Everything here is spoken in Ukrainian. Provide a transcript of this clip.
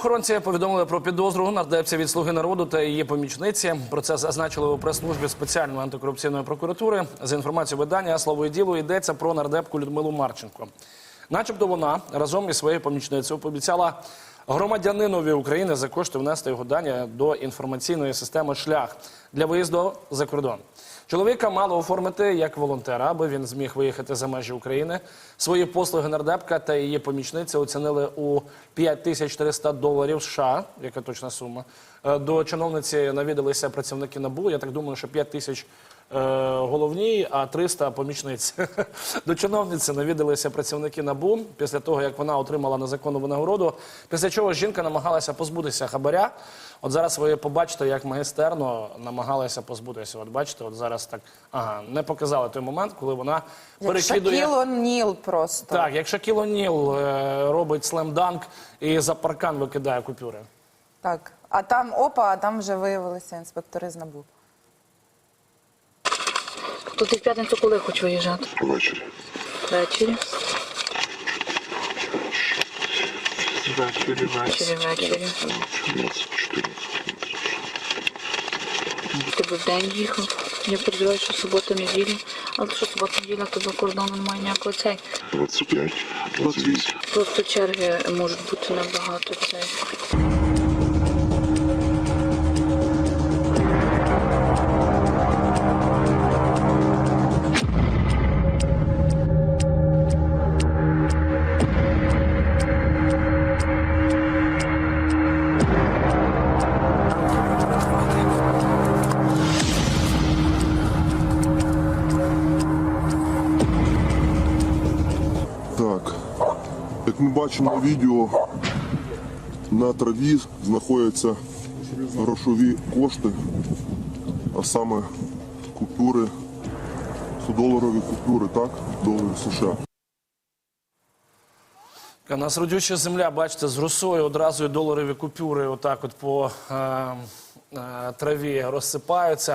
Правоохоронці повідомили про підозру нардепці від слуги народу та її помічниці. Про це зазначили у прес-службі спеціальної антикорупційної прокуратури. За інформацією видання слово і діло йдеться про нардепку Людмилу Марченко. Начебто вона разом із своєю помічницею пообіцяла громадянинові України за кошти внести його дані до інформаційної системи шлях для виїзду за кордон. Чоловіка мало оформити як волонтера, аби він зміг виїхати за межі України. Свої послуги нардепка та її помічниця оцінили у 5300 доларів США, яка точна сума. Е, До чиновниці навідалися працівники НАБУ. Я так думаю, що 5 тисяч головній, а 300 помічниць. До чиновниці навідалися працівники НАБУ після того, як вона отримала незаконну винагороду. Після чого жінка намагалася позбутися хабаря. От зараз ви побачите, як майстерно намагалася позбутися. От бачите, от зараз так ага, не показали той момент, коли вона Як перекидує. Шакіло Ніл просто. Так, як Шакіло Ніл е, робить слемданк і за паркан викидає купюри. Так. А там опа, а там вже виявилися інспектори з НАБУ. То ти в п'ятницю коли хочеш виїжджати? Ввечері. Ввечері. Ввечері, Ввечері, ввечері. 14, 14. Ти би в день їхав. Я переживаю, що субота, неділя. Але що субота, неділя, то до кордону немає ніякого цей. 25, 28. Просто черги можуть бути набагато цей. Як ми бачимо відео, на траві знаходяться грошові кошти, а саме купюри, 100-доларові купюри, так, доларів США. Нас родюча земля, бачите, з росою одразу і доларові купюри отак от по е, е, траві розсипаються.